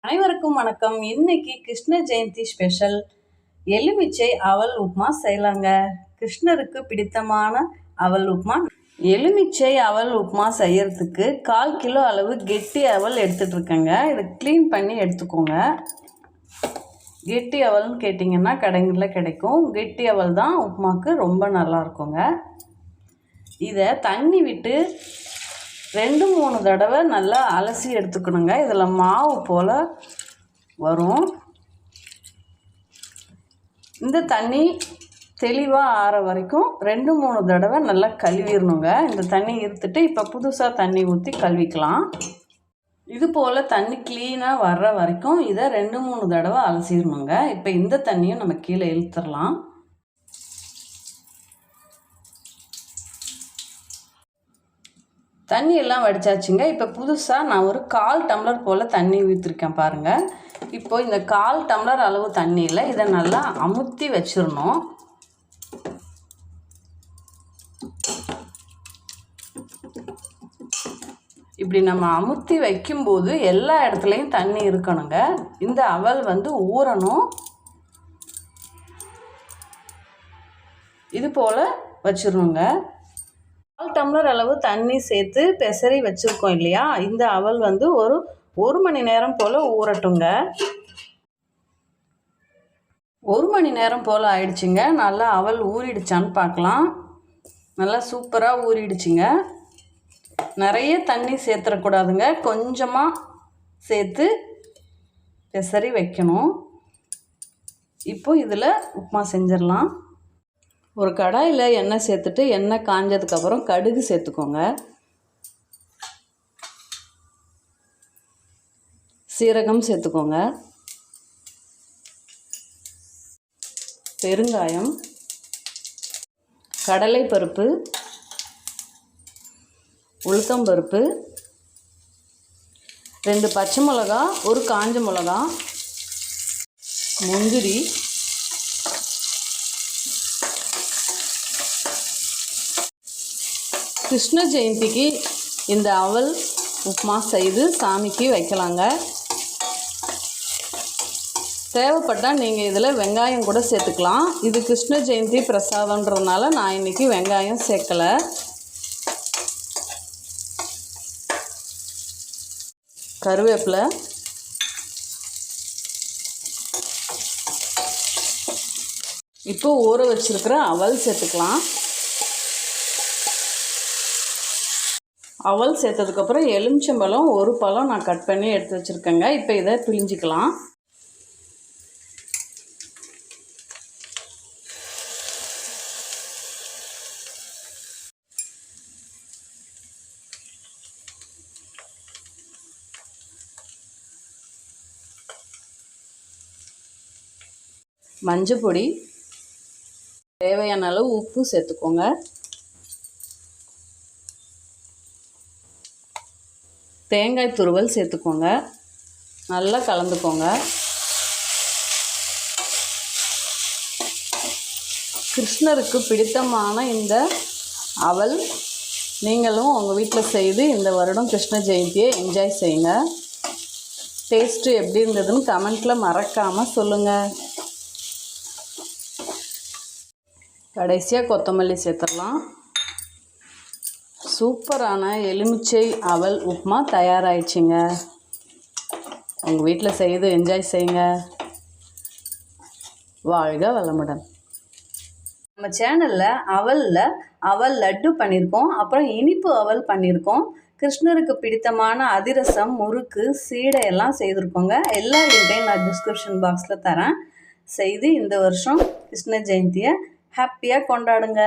அனைவருக்கும் வணக்கம். இன்னைக்கு கிருஷ்ண ஜெயந்தி ஸ்பெஷல் எலுமிச்சை அவல் உப்மா செய்யலாங்க. கிருஷ்ணருக்கு பிடித்தமான அவல் உப்மா. எலுமிச்சை அவல் உப்புமா செய்யறதுக்கு கால் கிலோ அளவு கெட்டி அவல் எடுத்துகிட்டு இருக்கேங்க. இதை க்ளீன் பண்ணி எடுத்துக்கோங்க. கெட்டி அவல்னு கேட்டிங்கன்னா கடைங்களில் கிடைக்கும். கெட்டி அவல் தான் உப்புமாக்கு ரொம்ப நல்லா இருக்குங்க. இதை தண்ணி விட்டு ரெண்டு மூணு தடவை நல்லா அலசி எடுத்துக்கணுங்க. இதில் மாவு போல் வரும். இந்த தண்ணி தெளிவாக ஆற வரைக்கும் ரெண்டு மூணு தடவை நல்லா கழுவிடணுங்க. இந்த தண்ணி இருத்துட்டு இப்போ புதுசாக தண்ணி ஊற்றி கழுவிக்கலாம். இது போல் தண்ணி க்ளீனாக வர்ற வரைக்கும் இதை ரெண்டு மூணு தடவை அலசிடணுங்க. இப்போ இந்த தண்ணியும் நம்ம கீழே இழுத்துடலாம். தண்ணி எல்லாம் வடிச்சாச்சுங்க. இப்போ புதுசாக நான் ஒரு கால் டம்ளர் போல் தண்ணி ஊற்றிருக்கேன் பாருங்கள் இப்போ இந்த கால் டம்ளர் அளவு தண்ணியில் இதை நல்லா அமுத்தி வச்சிடணும் இப்படி நம்ம அமுத்தி வைக்கும்போது எல்லா இடத்துலையும் தண்ணி இருக்கணுங்க. இந்த அவல் வந்து ஊறணும். இது போல் வச்சிடணுங்க கால் டம்ளர் அளவு தண்ணி சேர்த்து பெசரி வச்சுருக்கோம் இல்லையா? இந்த அவல் வந்து ஒரு ஒரு மணி நேரம் போல் ஊறட்டுங்க. ஒரு மணி நேரம் போல் ஆயிடுச்சுங்க. நல்லா அவல் ஊறிடுச்சான்னு பார்க்கலாம். நல்லா சூப்பராக ஊறிடுச்சுங்க. நிறைய தண்ணி சேர்த்துடக்கூடாதுங்க கொஞ்சமாக சேர்த்து பெசரி வைக்கணும். இப்போ இதில் உப்புமா செஞ்சிடலாம். ஒரு கடாயில் எண்ணெய் சேர்த்துட்டு எண்ணெய் காஞ்சதுக்கப்புறம் கடுகு சேர்த்துக்கோங்க. சீரகம் சேர்த்துக்கோங்க. பெருங்காயம் கடலைப்பருப்பு உளுத்தம்பருப்பு ரெண்டு பச்சை மிளகா ஒரு காஞ்ச மிளகா முந்திரி கிருஷ்ண ஜெயந்திக்கு இந்த அவல் உப்புமா செய்து சாமிக்கு வைக்கலாங்க. தேவைப்பட்டால் நீங்கள் இதில் வெங்காயம் கூட சேர்த்துக்கலாம். இது கிருஷ்ண ஜெயந்தி பிரசாதன்றதுனால நான் இன்றைக்கி வெங்காயம் சேர்க்கலை. கருவேப்பிலை. இப்போ ஊற வச்சுருக்கிற அவல் சேர்த்துக்கலாம். அவல் சேர்த்ததுக்கப்புறம் எலுமிச்சம்பழம் ஒரு பழம் நான் கட் பண்ணி எடுத்து வச்சுருக்கேங்க. இப்போ இதை பிழிஞ்சிக்கலாம். மஞ்சள் பொடி தேவையான அளவு உப்பு சேர்த்துக்கோங்க. தேங்காய் துருவல் சேர்த்துக்கோங்க. நல்லா கலந்துக்கோங்க. கிருஷ்ணருக்கு பிடித்தமான இந்த அவல் நீங்களும் உங்கள் வீட்டில் செய்து இந்த வருடம் கிருஷ்ண ஜெயந்தியை என்ஜாய் செய்யுங்க. டேஸ்ட்டு எப்படி இருந்ததுன்னு கமெண்ட்டில் மறக்காமல் சொல்லுங்கள் கடைசியாக கொத்தமல்லி சேர்த்துடலாம். சூப்பரான எலுமிச்சை அவல் உப்புமா தயாராகிடுச்சிங்க உங்கள் வீட்டில் செய்து என்ஜாய் செய்யுங்க வாழ்க வளமுடன். நம்ம சேனலில் அவலில் அவல் லட்டு பண்ணியிருக்கோம் அப்புறம் இனிப்பு அவல் பண்ணியிருக்கோம் கிருஷ்ணருக்கு பிடித்தமான அதிரசம் முறுக்கு சீடை எல்லாம் செய்திருக்கோங்க. எல்லா லிங்கையும் நான் டிஸ்கிரிப்ஷன் பாக்ஸில் தரேன். செய்து இந்த வருஷம் கிருஷ்ண ஜெயந்தியை ஹாப்பியாக கொண்டாடுங்க.